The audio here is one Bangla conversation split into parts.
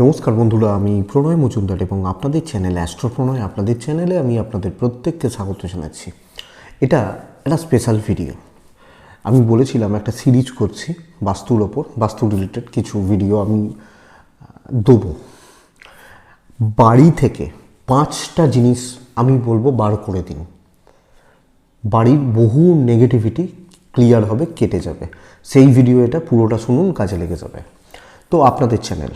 নমস্কার বন্ধুরা, আমি প্রণয় মজুমদার এবং আপনাদের চ্যানেল অ্যাস্ট্রো প্রণয়, আপনাদের চ্যানেলে আমি আপনাদের প্রত্যেককে স্বাগত জানাচ্ছি। এটা একটা স্পেশাল ভিডিও আমি বলেছিলাম একটা সিরিজ করছি বাস্তুর ওপর, বাস্তু রিলেটেড কিছু ভিডিও আমি দেবো। বাড়ি থেকে পাঁচটা জিনিস আমি বলব বার করে দিন। বাড়ির বহু নেগেটিভিটি ক্লিয়ার হবে, কেটে যাবে। সেই ভিডিও এটা পুরোটা শুনুন, কাজে লেগে যাবে। তো আপনাদের চ্যানেল।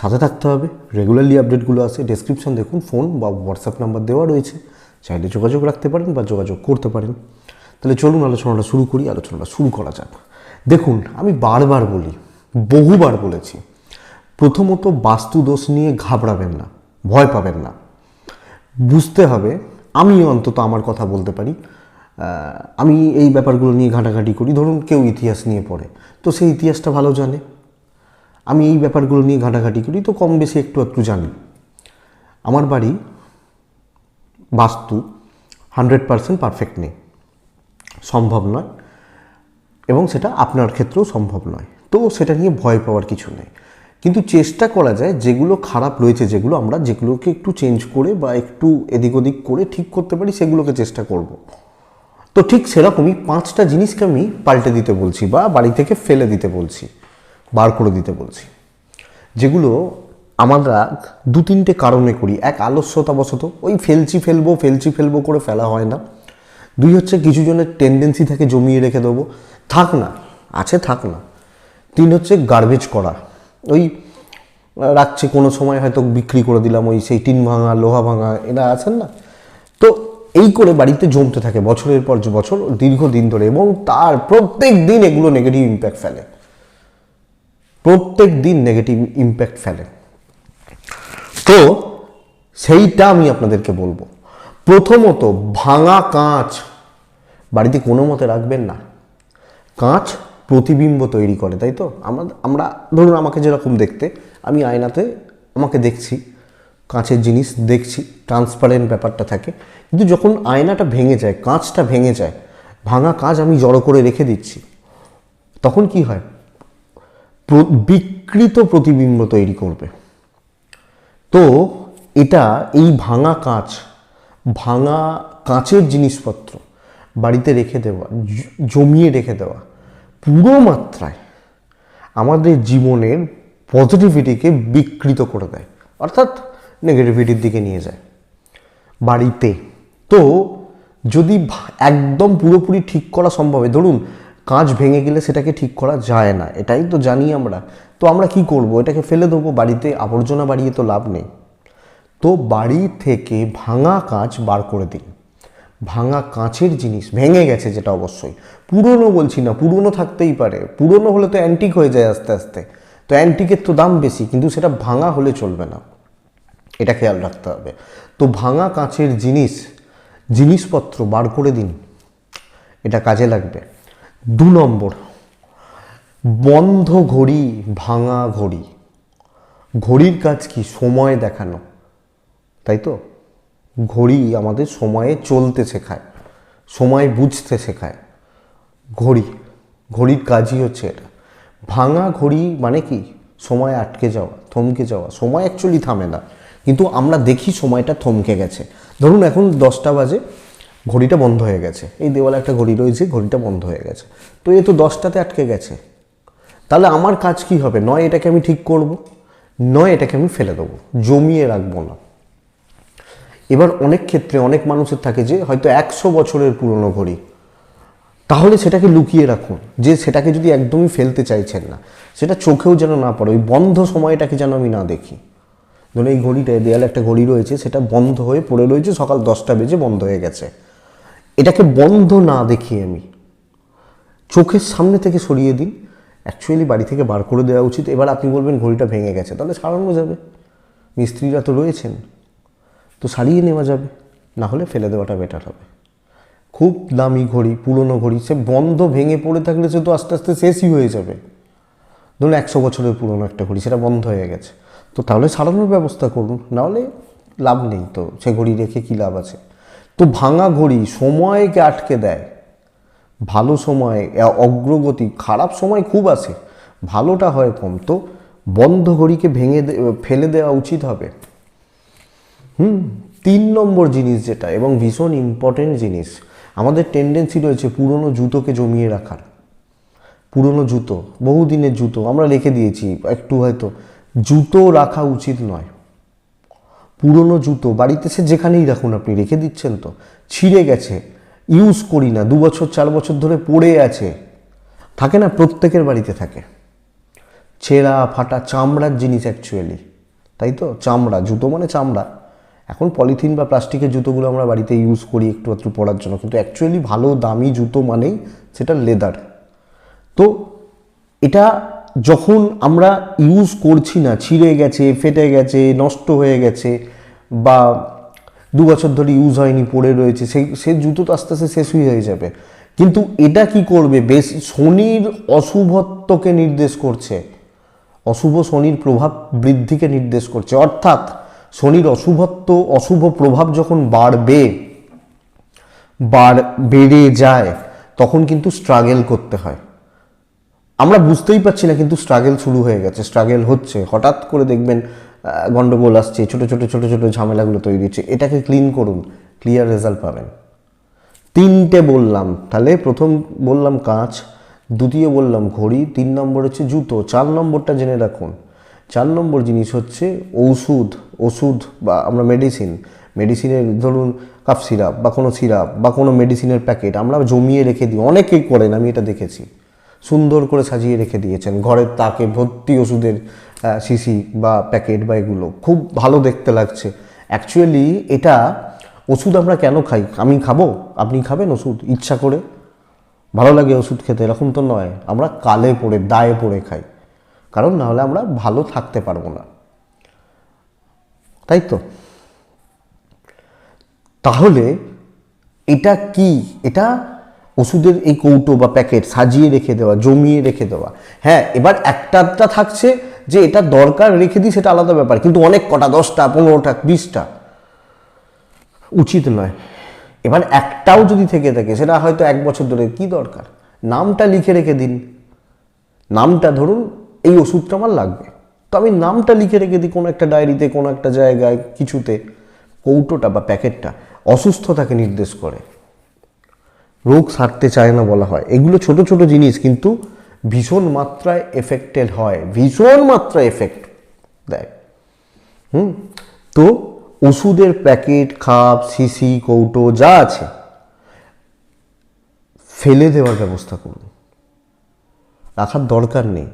সাথে থাকতে হবে। রেগুলারলি আপডেটগুলো আছে। ডেসক্রিপশন দেখুন ফোন বা হোয়াটসঅ্যাপ নাম্বার দেওয়া রয়েছে। চাইলে যোগাযোগ রাখতে পারেন বা যোগাযোগ করতে পারেন। তাহলে চলুন আলোচনাটা শুরু করি, আলোচনাটা শুরু করা যাক। দেখুন, আমি বারবার বলি, বহুবার বলেছি, প্রথমত বাস্তু দোষ নিয়ে ঘাবড়াবেন না, ভয় পাবেন না। বুঝতে হবে, আমি অন্তত আমার কথা বলতে পারি। আমি এই ব্যাপারগুলো নিয়ে ঘাঁটাঘাঁটি করি। ধরুন কেউ ইতিহাস নিয়ে পড়ে, তো সেই ইতিহাসটা ভালো জানে। আমি এই ব্যাপারগুলো নিয়ে ঘাঁটাঘাঁটি করি, তো কম বেশি একটু একটু জানি। আমার বাড়ি বাস্তু হান্ড্রেড পারসেন্ট পারফেক্ট নেই। সম্ভব নয়। এবং সেটা আপনার ক্ষেত্রেও সম্ভব নয়। তো সেটা নিয়ে ভয় পাওয়ার কিছু নেই। কিন্তু চেষ্টা করা যায়, যেগুলো খারাপ রয়েছে, যেগুলো আমরা, যেগুলোকে একটু চেঞ্জ করে বা একটু এদিক ওদিক করে ঠিক করতে পারি, সেগুলোকে চেষ্টা করব। তো ঠিক সেরকমই পাঁচটা জিনিসকে আমি পাল্টে দিতে বলছি বা বাড়ি থেকে ফেলে দিতে বলছি। বার করে দিতে বলছি। যেগুলো আমরা দু তিনটে কারণে করি। এক, আলস্যতাবশত, ওই ফেলছি ফেলব ফেলছি ফেলব করে ফেলা হয় না। দুই হচ্ছে কিছু জনের টেন্ডেন্সি থাকে জমিয়ে রেখে দেবো। থাক না, আছে থাক না। তিন হচ্ছে গার্বেজ করা। ওই রাখছে কোনো সময় হয়তো বিক্রি করে দিলাম, ওই সেই টিন ভাঙা, লোহা ভাঙা, এরা আছেন না? তো এই করে বাড়িতে জমতে থাকে বছরের পর বছর, দীর্ঘদিন ধরে এবং তার প্রত্যেক দিন এগুলো নেগেটিভ ইম্প্যাক্ট ফেলে। প্রত্যেক দিন নেগেটিভ ইম্প্যাক্ট ফেলে। তো সেইটা আমি আপনাদেরকে বলব। প্রথমত ভাঙা কাঁচ বাড়িতে কোনো মতে রাখবেন না। কাঁচ প্রতিবিম্ব তৈরি করে, তাই তো? আমরা আমরা, ধরুন আমাকে যেরকম দেখতে, আমি আয়নাতে আমাকে দেখছি, কাঁচের জিনিস দেখছি ট্রান্সপারেন্ট ব্যাপারটা থাকে। কিন্তু যখন আয়নাটা ভেঙে যায়, কাঁচটা ভেঙে যায়, ভাঙা কাঁচ আমি জড়ো করে রেখে দিচ্ছি, তখন কি হয়? বিকৃত প্রতিবিম্ব তৈরি করবে। তো এটা এই ভাঙা কাঁচ, ভাঙা কাঁচের জিনিসপত্র বাড়িতে রেখে দেওয়া জমিয়ে রেখে দেওয়া পুরো মাত্রায় আমাদের জীবনের পজিটিভিটিকে বিকৃত করে দেয়, অর্থাৎ নেগেটিভিটির দিকে নিয়ে যায় বাড়িতে। তো যদি একদম পুরোপুরি ঠিক করা সম্ভব ধরুন কাঁচ ভেঙে গেলে সেটাকে ঠিক করা যায় না। এটাই তো জানি আমরা। তো আমরা কি করব? এটাকে ফেলে দেবো। বাড়িতে আবর্জনা বাড়িয়ে তো লাভ নেই। তো বাড়ি থেকে ভাঙা কাঁচ বার করে দিন। ভাঙা কাঁচের জিনিস ভেঙে গেছে যেটা অবশ্যই। পুরনো বলছি না, পুরনো থাকতেই পারে। পুরনো হলে তো অ্যান্টিক হয়ে যায় আস্তে আস্তে। তো অ্যান্টিকের তো দাম বেশি, কিন্তু সেটা ভাঙা হলে চলবে না। এটা খেয়াল রাখতে হবে। তো ভাঙা কাঁচের জিনিস, জিনিসপত্র বার করে দিন। এটা কাজে লাগবে। দু নম্বর, বন্ধ ঘড়ি ভাঙা ঘড়ি। ঘড়ির কাজ কি? সময় দেখানো। তাই তো? ঘড়ি আমাদের সময়ে চলতে শেখায়, সময় বুঝতে শেখায়। ঘড়ি, ঘড়ির কাজই হচ্ছে এটা। ভাঙা ঘড়ি মানে কি? সময় আটকে যাওয়া, থমকে যাওয়া। সময় অ্যাকচুয়ালি থামে না। কিন্তু আমরা দেখি সময়টা থমকে গেছে। ধরুন এখন দশটা বাজে ঘড়িটা বন্ধ হয়ে গেছে। এই দেওয়ালে একটা ঘড়ি রয়েছে, ঘড়িটা বন্ধ হয়ে গেছে। তো এ তো দশটাতে আটকে গেছে। তাহলে আমার কাজ কি হবে? নয় এটাকে আমি ঠিক করব, নয় এটাকে আমি ফেলে দেবো, জমিয়ে রাখব না। এবার অনেক ক্ষেত্রে অনেক মানুষের থাকে যে হয়তো একশো বছরের পুরনো ঘড়ি, তাহলে সেটাকে লুকিয়ে রাখুন, যে সেটাকে যদি একদমই ফেলতে চাইছেন না, সেটা চোখেও যেন না পড়ে, ওই বন্ধ সময়টাকে যেন আমি না দেখি। ধরুন এই ঘড়িটা দেয়ালে একটা ঘড়ি রয়েছে, সেটা বন্ধ হয়ে পড়ে রয়েছে, সকাল দশটা বেজে বন্ধ হয়ে গেছে। এটাকে বন্ধ না দেখি আমি। চোখের সামনে থেকে সরিয়ে দিন। অ্যাকচুয়ালি বাড়ি থেকে বার করে দেওয়া উচিত। এবার আপনি বলবেন ঘড়িটা ভেঙে গেছে, তাহলে সারানো যাবে। মিস্ত্রিরা তো রয়েছেন। তো সারিয়ে নেওয়া যাবে। না হলে ফেলে দেওয়াটা বেটার হবে। খুব দামি ঘড়ি, পুরনো ঘড়ি, সে বন্ধ ভেঙে পড়ে থাকলে সে তো আস্তে আস্তে শেষই হয়ে যাবে। ধরুন একশো বছরের পুরনো একটা ঘড়ি, সেটা বন্ধ হয়ে গেছে। তো তাহলে সারানোর ব্যবস্থা করুন। নাহলে লাভ নেই তো। সে ঘড়ি রেখে কী লাভ আছে? তো ভাঙা ঘড়ি সময়কে আটকে দেয়। ভালো সময় অগ্রগতি, খারাপ সময় খুব আসে। ভালোটা হয় কম। তো বন্ধ ঘড়িকে ভেঙে ফেলে দেওয়া উচিত হবে। হুম, তিন নম্বর জিনিস যেটা, এবং ভীষণ ইম্পর্টেন্ট জিনিস, আমাদের টেন্ডেন্সি রয়েছে পুরনো জুতোকে জমিয়ে রাখার। পুরনো জুতো, বহুদিনের জুতো, আমরা রেখে দিয়েছি, একটু হয়তো। জুতো রাখা উচিত নয়। পুরনো জুতো, বাড়িতে সে যেখানেই রাখুন আপনি, রেখে দিচ্ছেন তো। ছিঁড়ে গেছে। ইউজ করি না দু বছর চার বছর ধরে পড়ে আছে। থাকে না, প্রত্যেকের বাড়িতে থাকে। ছেঁড়া, ফাটা, চামড়ার জিনিস অ্যাকচুয়ালি তাই তো? চামড়া, জুতো মানে চামড়া। এখন পলিথিন বা প্লাস্টিকের জুতোগুলো আমরা বাড়িতে ইউজ করি একটু একটু পরার জন্য। কিন্তু অ্যাকচুয়ালি ভালো, দামি জুতো মানেই সেটা লেদার তো এটা যখন আমরা ইউজ করছি না, ছিঁড়ে গেছে, ফেটে গেছে, নষ্ট হয়ে গেছে বা দু বছর ধরে ইউজ হয়নি, পড়ে রয়েছে, সেই সে জুতো তো আস্তে আস্তে শেষই হয়ে যাবে। কিন্তু এটা কি করবে? বেশ, শনির অশুভত্বকে নির্দেশ করছে। অশুভ শনির প্রভাব বৃদ্ধিকে নির্দেশ করছে। অর্থাৎ শনির অশুভত্ব, অশুভ প্রভাব যখন বাড়বে, বার, বেড়ে যায়, তখন কিন্তু স্ট্রাগেল করতে হয়। আমরা বুঝতেই পারছি না কিন্তু স্ট্রাগেল শুরু হয়ে গেছে স্ট্রাগেল হচ্ছে। হঠাৎ করে দেখবেন আহ, গন্ডগোল আসছে ছোটো ছোটো ছোটো ছোটো ঝামেলাগুলো তৈরি হচ্ছে। এটাকে ক্লিন করুন ক্লিয়ার রেজাল্ট পাবেন। তিনটে বললাম তাহলে প্রথম বললাম কাঁচ দ্বিতীয় বললাম ঘড়ি তিন নম্বর হচ্ছে জুতো চার নম্বরটা জেনে রাখুন। চার নম্বর জিনিস হচ্ছে ওষুধ ওষুধ বা আমরা মেডিসিন মেডিসিনের ধরুন কাপ সিরাপ বা কোনো সিরাপ বা কোনো মেডিসিনের প্যাকেট আমরা জমিয়ে রেখে দিই। অনেকেই করেন আমি এটা দেখেছি। সুন্দর করে সাজিয়ে রেখে দিয়েছেন। ঘরের তাকে ভর্তি ওষুধের শিশি বা প্যাকেট বা এগুলো খুব ভালো দেখতে লাগছে। অ্যাকচুয়ালি এটা ওষুধ আমরা কেন খাই? আমি খাব? আপনি খাবেন ওষুধ? ইচ্ছা করে? ভালো লাগে ওষুধ খেতে, এরকম তো নয়। আমরা কালে পড়ে, দায়ে পড়ে খাই। কারণ না হলে আমরা ভালো থাকতে পারব না। তাই তো? তাহলে এটা কি? এটা ওষুধের এই কৌটো বা প্যাকেট সাজিয়ে রেখে দেওয়া, জমিয়ে রেখে দেওয়া। হ্যাঁ এবার একটাটা থাকছে যে এটা দরকার রেখে দিই সেটা আলাদা ব্যাপার। কিন্তু অনেক কটা, দশটা, পনেরোটা, বিশটা। উচিত নয়। এবার একটাও যদি থেকে থাকে, সেটা হয়তো এক বছর ধরে, কি দরকার? নামটা লিখে রেখে দিন। নামটা ধরুন, এই ওষুধটা আমার লাগবে। তো আমি নামটা লিখে রেখে দিই কোনো একটা ডায়েরিতে, কোনো একটা জায়গায়, কিছুতে। কৌটোটা বা প্যাকেটটা অসুস্থতাকে নির্দেশ করে। রোগ সারতে চায় না বলা হয়। এগুলো ছোট ছোট জিনিস, কিন্তু ভীষণ মাত্রায় এফেক্টেড হয়। ভীষণ মাত্রায় এফেক্ট দেয় হুম? তো ওষুধের প্যাকেট, খাপ, শিশি, কৌটো, যা আছে, ফেলে দেওয়ার ব্যবস্থা করুন। রাখার দরকার নেই।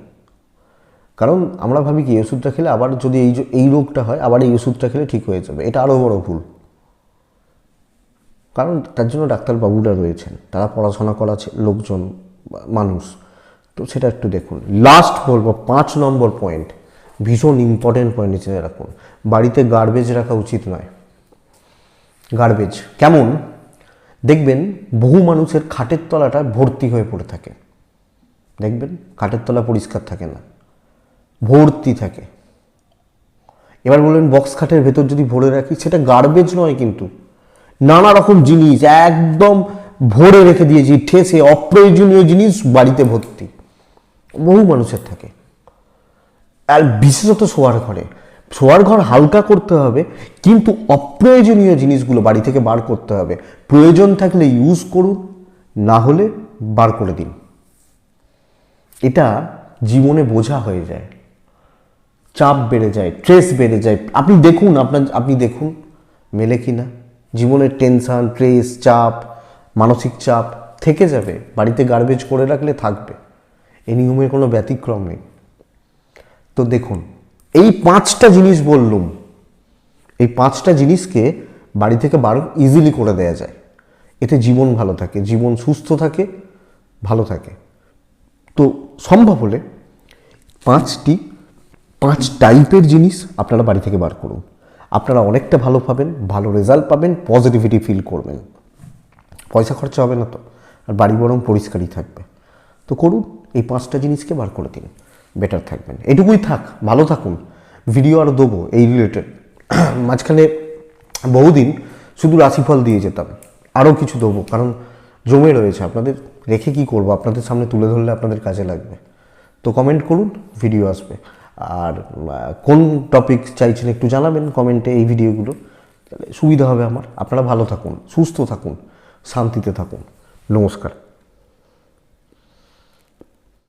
কারণ আমরা ভাবি কি ওষুধটা খেলে আবার যদি এই এই রোগটা হয়, আবার এই ওষুধটা খেলে ঠিক হয়ে যাবে। এটা আরও বড় ভুল। কারণ তার জন্য ডাক্তারবাবুরা রয়েছেন, তারা পড়াশোনা করা লোকজন, মানুষ। তো সেটা একটু দেখুন। লাস্ট বলব, পাঁচ নম্বর পয়েন্ট ভীষণ ইম্পর্টেন্ট পয়েন্ট জেনে রাখুন। বাড়িতে গার্বেজ রাখা উচিত নয়। গার্বেজ কেমন? দেখবেন, বহু মানুষের খাটের তলাটা ভর্তি হয়ে পড়ে থাকে। দেখবেন, খাটের তলা পরিষ্কার থাকে না। ভর্তি থাকে। এবার বললেন বক্স খাটের ভেতর যদি ভরে রাখি, সেটা গার্বেজ নয় কিন্তু। নানা রকম জিনিস একদম ভরে রেখে দিয়েছি, ঠেসে অপ্রয়োজনীয় জিনিস বাড়িতে ভর্তি। বহু মানুষের থাকে। আর বিশেষত শোয়ার ঘরে। শোয়ার ঘর হালকা করতে হবে, কিন্তু অপ্রয়োজনীয় জিনিসগুলো বাড়ি থেকে বার করতে হবে। প্রয়োজন থাকলে ইউজ করুন, না হলে বার করে দিন। এটা জীবনে বোঝা হয়ে যায়। চাপ বেড়ে যায় স্ট্রেস বেড়ে যায়। আপনি দেখুন, আপনার, আপনি দেখুন, মেলে কি না জীবনের টেনশান স্ট্রেস চাপ, মানসিক চাপ থেকে যাবে। বাড়িতে গার্বেজ করে রাখলে থাকবে। এই নিয়মের কোনো ব্যতিক্রম নেই। তো দেখুন, এই পাঁচটা জিনিস বললুম। এই পাঁচটা জিনিসকে বাড়ি থেকে বার ইজিলি করে দেয়া যায়। এতে জীবন ভালো থাকে, জীবন সুস্থ থাকে, ভালো থাকে। তো সম্ভব হলে পাঁচটি, পাঁচ টাইপের জিনিস আপনারা বাড়ি থেকে বার করুন। আপনারা অনেকটা ভালো পাবেন, ভালো রেজাল্ট পাবেন পজিটিভিটি ফিল করবেন। পয়সা খরচা হবে না তো, আর বাড়ি বরং পরিষ্কারই থাকবে। তো করুন, এই পাঁচটা জিনিসকে বার করে দিন বেটার থাকবেন। এটুকুই থাক, ভালো থাকুন ভিডিও আরও দেবো এই রিলেটেড মাঝখানে বহুদিন শুধু রাশিফল দিয়ে যেতাম আরও কিছু দেবো, কারণ জমে রয়েছে, আপনাদের রেখে কি করব? আপনাদের সামনে তুলে ধরলে আপনাদের কাজে লাগবে। তো কমেন্ট করুন ভিডিও আসবে। আর কোন টপিক চাইছেন একটু জানাবেন কমেন্টে এই ভিডিওগুলো তাহলে সুবিধা হবে আমার। আপনারা ভালো থাকুন, সুস্থ থাকুন, শান্তিতে থাকুন। নমস্কার।